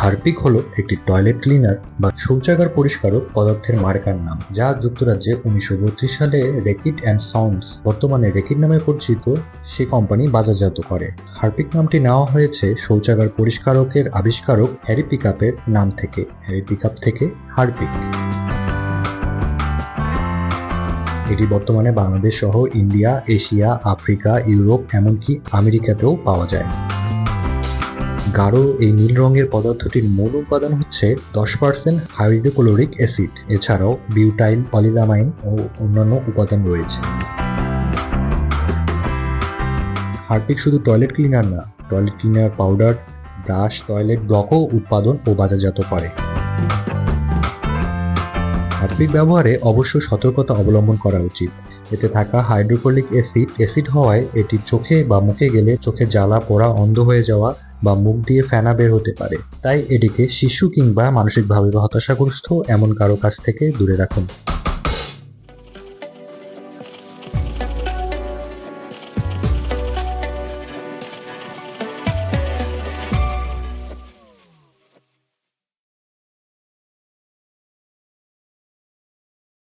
Harpic হলো একটি toilet cleaner বা শৌচাগার পরিষ্কারক পদার্থের মার্কার নাম, যা যুক্তরাজ্যে উনিশশো বত্রিশ সালে রেকিট অ্যান্ড সাউন্ডস বর্তমানে রেকিট নামে পরিচিত, সে কোম্পানি বাজারজাত করে। হারপিক নামটি নেওয়া হয়েছে শৌচাগার পরিষ্কারকের আবিষ্কারক হ্যারি পিকআপের নাম থেকে, হ্যারি পিকআপ থেকে হারপিক। এটি বর্তমানে বাংলাদেশ সহ ইন্ডিয়া, এশিয়া, আফ্রিকা, ইউরোপ, এমনকি আমেরিকাতেও পাওয়া যায়। গাঢ় এই নীল রঙের পদার্থটির মূল উপাদান হচ্ছে দশ পার্সেন্ট হাইড্রোক্লোরিক অ্যাসিড। এছাড়াও বিউটাইল পলিলামাইন ও অন্যান্য উপাদান রয়েছে। হার্পিক শুধু টয়লেট ক্লিনার না, toilet cleaner powder, brush, toilet ব্লকও উৎপাদন ও বাজারজাত করে। হারপিক ব্যবহারে অবশ্য সতর্কতা অবলম্বন করা উচিত। এতে থাকা হাইড্রোক্লোরিক অ্যাসিড অ্যাসিড হওয়ায় এটি চোখে বা মুখে গেলে চোখে জ্বালা, পোড়া, অন্ধ হয়ে যাওয়া বা মুখ দিয়ে ফেনা বের হতে পারে। তাই এটিকে শিশু কিংবা মানসিকভাবে হতাশাগ্রস্ত এমন কারও কাছ থেকে দূরে রাখুন।